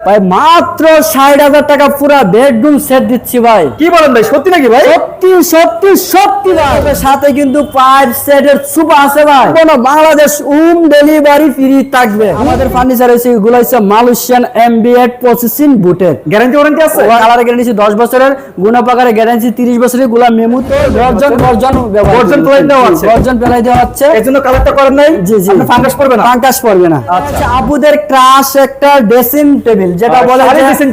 ভাই মাত্র ষাট হাজার টাকা পুরা বেডরুম সেট দিচ্ছি ভাই। কি বলেন ভাই সত্যি নাকি ভাই? সত্যি সত্যি সত্যি ভাই। সাথে কিন্তু পাইপ সেটের সুপা আছে ভাই। কোনো বাংলাদেশ হোম ডেলিভারি ফ্রি থাকবে। আমাদের ফার্নিচার হচ্ছে এগুলো হচ্ছে মালয়েশিয়ান এমবিএড প্রসেসিং বুটের গ্যারান্টি ওয়ারেন্টি আছে? কালার গ্যারান্টি দশ বছরের গুণাপাকারের গ্যারান্টি তিরিশ বছরেরগুলা মেমু তো গর্জন গর্জন গর্জন দেওয়া আছে। গর্জন দেওয়া হচ্ছে এর জন্য কালারটা করেন নাই? জি জি। ফাঙ্গাস পড়বে না? ফাঙ্গাস পড়বে না। আচ্ছা। আপুদের ক্রাশ একটা ড্রেসিং টেবিল যেটা বলে। ড্রেসিং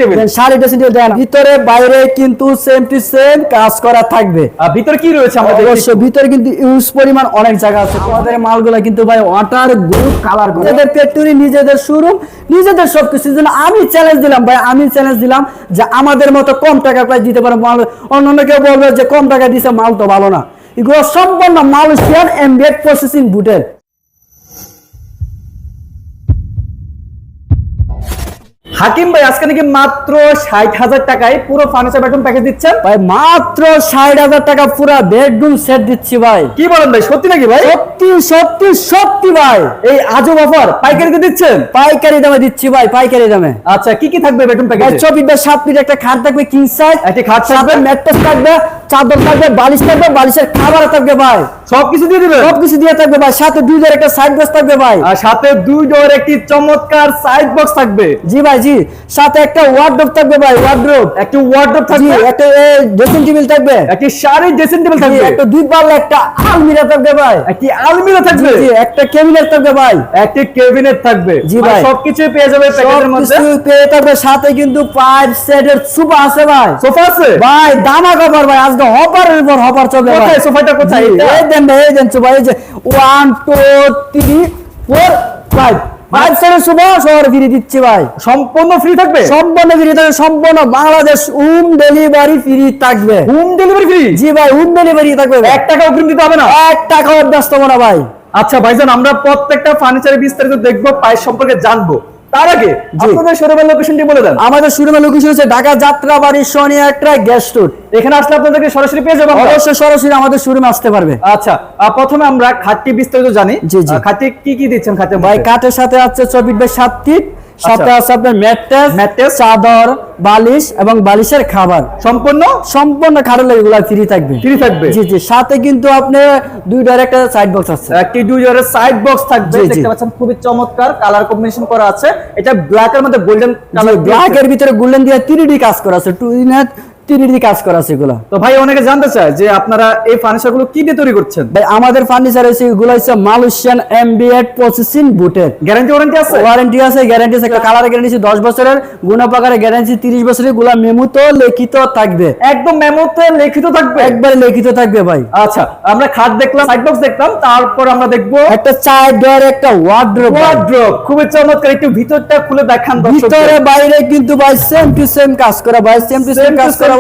টেবিল দেন ভিতরে বাইরে কিন্তু সেম টু সেম কাজ করা থাকবে। ভিতরে কি রয়েছে আমাদের অবশ্য ভিতরে কিন্তু ইউজ পরিমাণ অনেক জায়গা আছে। আমাদের মালগুলো কিন্তু ভাই ওয়াটার গ্রুপ কালার নিজেদের ফ্যাক্টরি নিজেদের শোরুম নিজেদের সবকিছু জন্য আমি চ্যালেঞ্জ দিলাম ভাই আমি চ্যালেঞ্জ দিলাম যে আমাদের মতো কম টাকা প্রাইস দিতে পারে মাল। অন্য অন্য কেউ বলবে যে কম টাকা দিছে মাল তো ভালো না। এগুলো সম্পূর্ণ মালয়েশিয়ান এমবিএড প্রসেসিং বুটের হাকিম ভাই আজকে নাকি মাত্র ষাট হাজার টাকায় পুরো ফার্নিচার বেডরুম প্যাকেজ দিচ্ছেন? ভাই মাত্র ষাট হাজার টাকা পুরা বেডরুম সেট দিচ্ছি ভাই। কি বলেন ভাই সত্যি নাকি ভাই? সত্যি সত্যি সত্যি ভাই। এই আজব অফার পাইকারিতে দিচ্ছেন? পাইকারি দামে দিচ্ছি ভাই পাইকারি দামে। আচ্ছা কি কি থাকবে বেডরুম প্যাকেজে ফিট বা সাত ফিট একটা খাট থাকবে কিং সাইজ একটা খাট থাকবে। ম্যাট্রেস থাকবে চাদর থাকবে বালিশ থাকবে বালিশের খাবার থাকবে ভাই। সবকিছু দিয়ে দিবেন? সবকিছু দিয়ে থাকবে ভাই। সাথে দুই ধরে একটা সাইড বক্স থাকবে ভাই। আর সাথে দুই ডোর একটি চমৎকার সাইড বক্স থাকবে। জি ভাই জি। সাথে একটা ওয়ার্ডরোব থাকবে ভাই ওয়ার্ডরোব একটি ওয়ার্ডরোব থাকবে। একটা ড্রেসিং টেবিল থাকবে। একটি শাড়ি ড্রেসিং টেবিল থাকবে। একটা দুই পাল্লা একটা আলমিরা থাকবে ভাই। একটি আলমিরা থাকবে। জি একটা ক্যাবিনেট থাকবে ভাই। একটি কেবিনেট থাকবে। জি ভাই। সবকিছু পেয়ে যাবে প্যাকেজের মধ্যে সবকিছু পেয়ে থাকবে। সাথে কিন্তু পাইপ সেটের সুপা আছে ভাই। সোফা আছে? ভাই দামা কভার ভাই আজকে হপারের হপার চলবে ভাই। সোফাটা কোথায়? এই দেন ভাই, এই দেন সোফা এই যে one two three four five five সেটের সুপা শহরে ফিরে দিচ্ছি ভাই। সম্পূর্ণ ফ্রি থাকবে? সম্পূর্ণ ফ্রি থাকবে সম্পূর্ণ বাংলাদেশ হোম ডেলিভারি ফ্রি থাকবে। হোম ডেলিভারি ফ্রি জি ভাই হোম ডেলিভারি থাকবে এক টাকা অগ্রিম দিতে হবে না? এক টাকাও ব্যস্ত না ভাই। আচ্ছা ভাইজান আমরা প্রত্যেকটা ফার্নিচারের বিস্তারিত দেখব প্রাইস সম্পর্কে জানব। তার আগে আপনাদের শোরুমের লোকেশনটি বলে দেন। আমাদের শোরুমের লোকেশন হচ্ছে ঢাকা যাত্রাবাড়ি শনি একটা গেস্ট টুর এখানে আসলে আপনাদেরকে সরাসরি পেয়ে যাবেন? অবশ্যই সরাসরি আমাদের শোরুমে আসতে পারবে। আচ্ছা প্রথমে আমরা খাটটি বিস্তারিত জানি। খাটটি কি কি দিচ্ছেন খাটে ভাই কাঠের সাথে আছে চব্বিশ বাই সাত ফিট সাথে আছে আপনার ম্যাট্রেস ম্যাট্রেস। চাদর বালিশ এবং বালিশের খাবার। সম্পূর্ণ? সম্পূর্ণ এগুলো ফ্রি থাকবে। ফ্রি থাকবে? জি জি। সাথে কিন্তু আপনি দুইটার একটা সাইড বক্স আছে। একটি দুই দুইজনের সাইড বক্স থাকবে। দেখতে পাচ্ছেন খুবই চমৎকার কালার কম্বিনেশন করা আছে। এটা ব্ল্যাক এর মধ্যে গোল্ডেন কালার ব্ল্যাক এর ভিতরে গোল্ডেন দিয়ে থ্রি ডি কাজ করা আছে। টু ইন থ্রি কাজ করা আছে এগুলো। তো ভাই অনেকে জানতে চায় যে আপনারা এই ফার্নিচারগুলো কি দিয়ে তৈরি করছেন? ভাই আমাদের ফার্নিচার এগুলো মালয়েশিয়ান এমবিএড প্রসেসিং বুটের গ্যারান্টি ওয়ারেন্টি আছে? ওয়ারেন্টি আছে গ্যারান্টি আছে কালার গ্যারান্টি দশ বছরের গুণাপাকারের গ্যারান্টি তিরিশ বছরেরগুলা মেমু লিখিত থাকবে। একদম মেমোতে লিখিত থাকবে? একবারে লিখিত থাকবে ভাই। আচ্ছা আমরা খাট দেখলাম সাইড বক্স দেখলাম তারপর আমরা দেখব একটা চার ডোর একটা ওয়ার্ড্রোব ওয়ার্ড্রপ খুবই চমৎকার একটু ভিতরটা খুলে দেখান। ভিতরে বাইরে কিন্তু ভাই সেম টু সেম কাজ করা ভাই সেম টু সেম কাজ করা।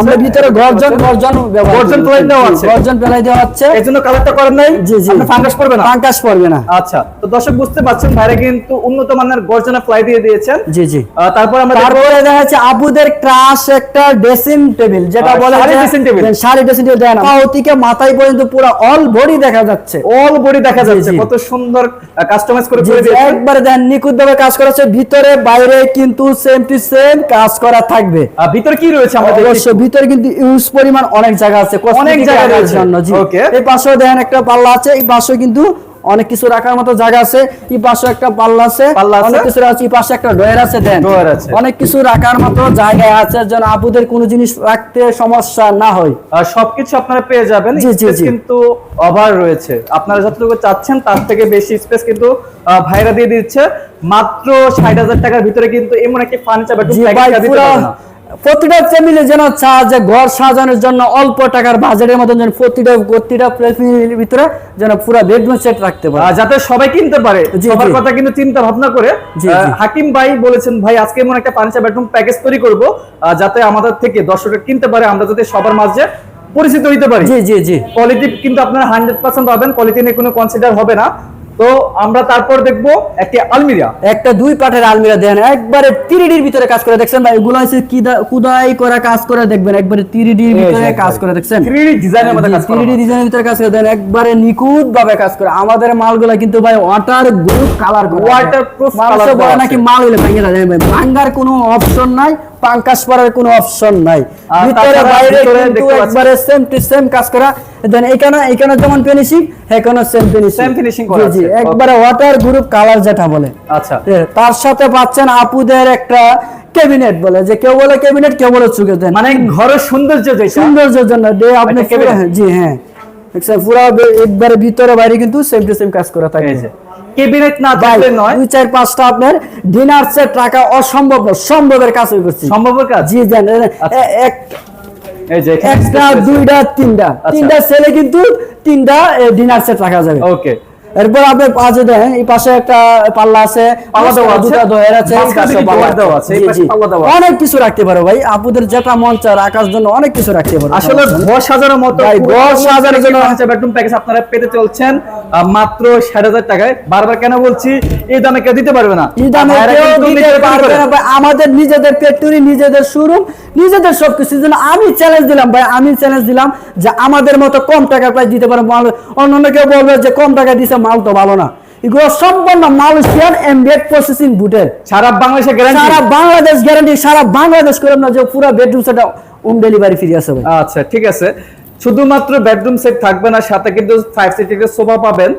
আমরা ভিতরে গর্জন গর্জন গর্জন প্লাই দেওয়া আছে। গর্জন প্লাই দেওয়া হচ্ছে। এর জন্য কালারটা করেন নাই? জি জি। ফাঙ্গাস পড়বে না? ফাঙ্গাস পড়বে না। আচ্ছা তো দর্শক বুঝতে পারছেন ভাইরা কিন্তু উন্নত মানের গর্জনা ফ্লাই দিয়ে দিয়েছেন। জি জি। তারপর আমরা তারপরে দেখা যাচ্ছে আপুদের ক্রাশ একটা ড্রেসিং টেবিল যেটা বলে শাড়ি যে- dressing শাড়ি ড্রেসিং টেবিল দেয় পা থেকে মাথায় পর্যন্ত পুরো অল বডি দেখা যাচ্ছে। অল বডি দেখা যাচ্ছে। কত সুন্দর কাস্টমাইজ করে একবারে দেন নিখুঁত ভাবে কাজ করা ভিতরে বাইরে কিন্তু সেম টু সেম কাজ করা থাকবে। আর ভিতরে কি রয়েছে ভিতরে কিন্তু ইউজ পরিমাণ অনেক জায়গা আছে অনেক জায়গা জন্য জি। এই পাশেও দেখেন একটা পাল্লা আছে এই পাশেও কিন্তু অনেক কিছু রাখার মতো জায়গা আছে এই পাশে একটা পাল্লা আছে অনেক কিছু আছে এই পাশে একটা আছে দেন অনেক কিছু রাখার মতো জায়গা আছে যেন আপুদের কোনো জিনিস রাখতে সমস্যা না হয়। আর সবকিছু আপনারা পেয়ে যাবেন। কিন্তু অভার রয়েছে। আপনারা যতটুকু চাচ্ছেন তার থেকে বেশি স্পেস কিন্তু ভাইরা দিয়ে দিচ্ছে। মাত্র ষাট হাজার টাকার ভিতরে কিন্তু এমন একটি ফার্নিচার প্রতিটা ফ্যামিলি যেন চা যে ঘর সাজানোর জন্য অল্প টাকার বাজেটের মতন যেন প্রতিটা প্রতিটা ফ্যামিলির ভিতরে যেন পুরো বেডরুম সেট রাখতে পারে। যাতে সবাই কিনতে পারে। সবার কথা কিন্তু চিন্তা ভাবনা করে। হাকিম ভাই বলেছেন ভাই আজকে এমন একটা ফার্নিচার বেডরুম প্যাকেজ তৈরি করব যাতে আমাদের থেকে দর্শকরা কিনতে পারে আমরা যাতে সবার মাঝে পরিচিত হইতে পারি। জি জি জি। কোয়ালিটি কিন্তু আপনারা হান্ড্রেড পার্সেন্ট পাবেন কোয়ালিটি নিয়ে কোনো কনসিডার হবে না। তো আমরা তারপর দেখব একটি আলমিরা। একটা দুই পাটের আলমিরা দেন। একবারে তিরিডির ভিতরে কাজ করে দেখছেন ভাই? এগুলো হচ্ছে কিদা- কুদাই করা কাজ করে দেখবেন? একবারে তিরিডির ভিতরে কাজ করে দেখছেন? 3D ডিজাইনের মধ্যে কাজ করা থ্রি ডিজাইনের ভিতরে কাজ করে দেন। একবারে নিখুঁত ভাবে কাজ করে। আমাদের মালগুলা কিন্তু ভাই ওয়াটার গ্রুপ কালার করে Waterproof মানুষে colour বলে নাকি। মাল হইলে ভেঙে যাবে ভাই। ভাঙ্গার কোনো অপশন নাই পাঙ্কাশ পরার কোনো অপশন নাই। ভিতরে বাইরে কিন্তু একবারে সেম টু সেম কাজ করা। দেন এখানে এখানে যেমন ফিনিশিং এখানে সেম ফিনিশিং Same finishing করা আছে। একবারে ওয়াটার গ্রুপ কালার যেটা বলে। আচ্ছা। তার সাথে পাচ্ছেন আপুদের একটা ক্যাবিনেট বলে। যে কেউ বলে ক্যাবিনেট কেউ বলে চুকে দেন। মানে ঘরের সৌন্দর্য সৌন্দর্যের জন্য ডে আপনি জি হ্যাঁ। পুরো একবারে ভিতরে বাইরে কিন্তু সেম টু সেম কাজ করা থাকে। না থাকলে নয়। দুই চার পাঁচটা আপনার ডিনার সেট টাকা অসম্ভব সম্ভবের কাজ করছি সম্ভবের কাজ? জি জান আচ্ছা। এক এই যে একটা দুইটা তিনটা আচ্ছা। তিনটা সেলে কিন্তু তিনটা ডিনার সেট রাখা যাবে ওকে এরপর আপনি পাশে এই পাশে একটা পাল্লা আছে। দুটা দয়ের। অনেক কিছু রাখতে পারো ভাই আপুদের যেটা মন চায় রাখার জন্য অনেক কিছু রাখতে পারো আসলে ঘর সাজানোর মতো ঘর সাজানোর জন্য- বেডরুম প্যাকেজ আপনারা পেতে চলছেন মাত্র ষাট হাজার টাকায় বারবার কেন বলছি এই দামে কেউ দিতে পারবে না এই দামে। আমাদের নিজেদের ফ্যাক্টরি নিজেদের শোরুম নিজেদের সবকিছুর জন্য আমি চ্যালেঞ্জ দিলাম ভাই আমি চ্যালেঞ্জ দিলাম যে আমাদের মতো কম টাকার প্রাইস দিতে পারব মাল। অন্য কেউ বলবে যে কম টাকা দিছে মাল তো ভালো না। এগুলো সম্পূর্ণ মালয়েশিয়ান প্রসেসিং বুটের। সারা বাংলাদেশে গ্যারান্টি সারা বাংলাদেশ গ্যারান্টি সারা বাংলাদেশ করলাম না যে পুরো বেডরুম সেটা হোম ডেলিভারি ফ্রি আছে ভাই। আচ্ছা ঠিক আছে। শুধুমাত্র বেডরুম সেট থাকবে না সাথে কিন্তু ফাইভ সিটের সোফা পাবেন।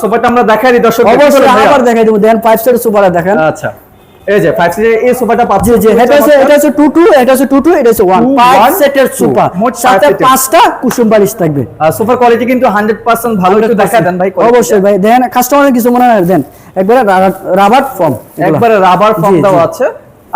সোফাটা আমরা দেখাই দিই দর্শক অবশ্যই আবার দেখাই দেবো। দেন ফাইভ স্টার সুপার দেখেন। আচ্ছা। এই যে ফাইভ সিটের এই সোফাটা জি পাচ্ছেন এটা হচ্ছে এটা হচ্ছে টু টু এটা হচ্ছে টু টু এটা হচ্ছে ওয়ান Two, সেটের two। মোট সাথে পাঁচটা কুসুম বালিশ থাকবে। সোফার কোয়ালিটি কিন্তু হান্ড্রেড পার্সেন্ট ভালো একটু দেখা দেন ভাই অবশ্যই ভাই দেন কাস্টমারের কিছু মনে হয় দেন। একবারে রাবার ফর্ম একবারে রাবার ফর্ম। দেওয়া আছে।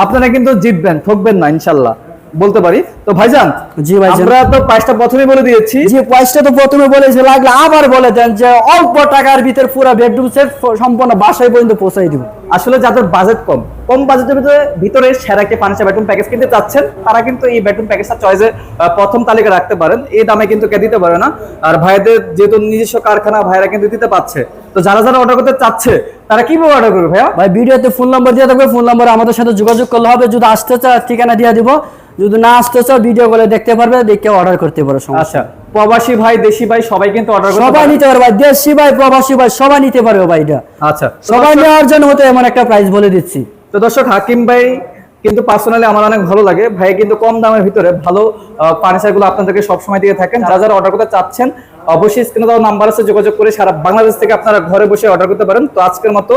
আপনারা কিন্তু জিতবেন ঠকবেন না ইনশাল্লাহ। বলতে পারি। তো ভাইজান জি ভাইজান। আমরা তো পাঁচটা প্রথমেই বলে দিয়েছি। যে পয়সা তো প্রথমে বলেছে লাগলে আবার বলে দেন যে অল্প টাকার ভিতরে পুরো বেডরুম সেট সম্পূর্ণ বাসায় পর্যন্ত পৌঁছাই দিব। আসলে যাদের বাজেট কম কম বাজেটের ভিতরে ভিতরে সেরা একটি ফার্নিচার বেডরুম প্যাকেজ কিনতে চাচ্ছেন তারা কিন্তু এই বেডরুম প্যাকেজটা চয়েসে প্রথম তালিকা রাখতে পারেন। এই দামে কিন্তু কে দিতে পারে না। আর ভাইদের যেহেতু নিজস্ব কারখানা ভাইরা কিন্তু দিতে পারছে। তো যারা যারা অর্ডার করতে চাচ্ছে তারা কীভাবে অর্ডার করবে ভাইয়া? ভাই ভিডিওতে ফোন নাম্বার দিয়ে থাকবে ফোন নাম্বার আমাদের সাথে যোগাযোগ করলে হবে। যদি আসতে চায় ঠিকানা দিয়ে দিব। যদি না আসতে চাও ভিডিও করে দেখতে পারবে দেখে অর্ডার করতে পারো সমস্যা আচ্ছা প্রবাসী ভাই দেশি ভাই সবাই কিন্তু অর্ডার করতে সবাই নিতে পারবে ভাই দেশি ভাই প্রবাসী ভাই সবাই নিতে পারবে ভাই এটা। আচ্ছা সবাই নেওয়ার জন্য হতে এমন একটা প্রাইস বলে দিচ্ছি। তো দর্শক হাকিম ভাই কিন্তু পার্সোনালি আমার অনেক ভালো লাগে। ভাই কিন্তু কম দামের ভিতরে ভালো ফার্নিচারগুলো আপনাদেরকে সবসময় দিয়ে থাকেন। যারা যারা অর্ডার করতে চাচ্ছেন অবশ্যই স্ক্রিনে দেওয়া নাম্বার আছে যোগাযোগ করে সারা বাংলাদেশ থেকে আপনারা ঘরে বসে অর্ডার করতে পারেন। তো আজকের মতো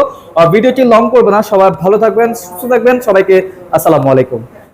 ভিডিওটি লং করবে না। সবাই ভালো থাকবেন সুস্থ থাকবেন। সবাইকে আসসালামু আলাইকুম।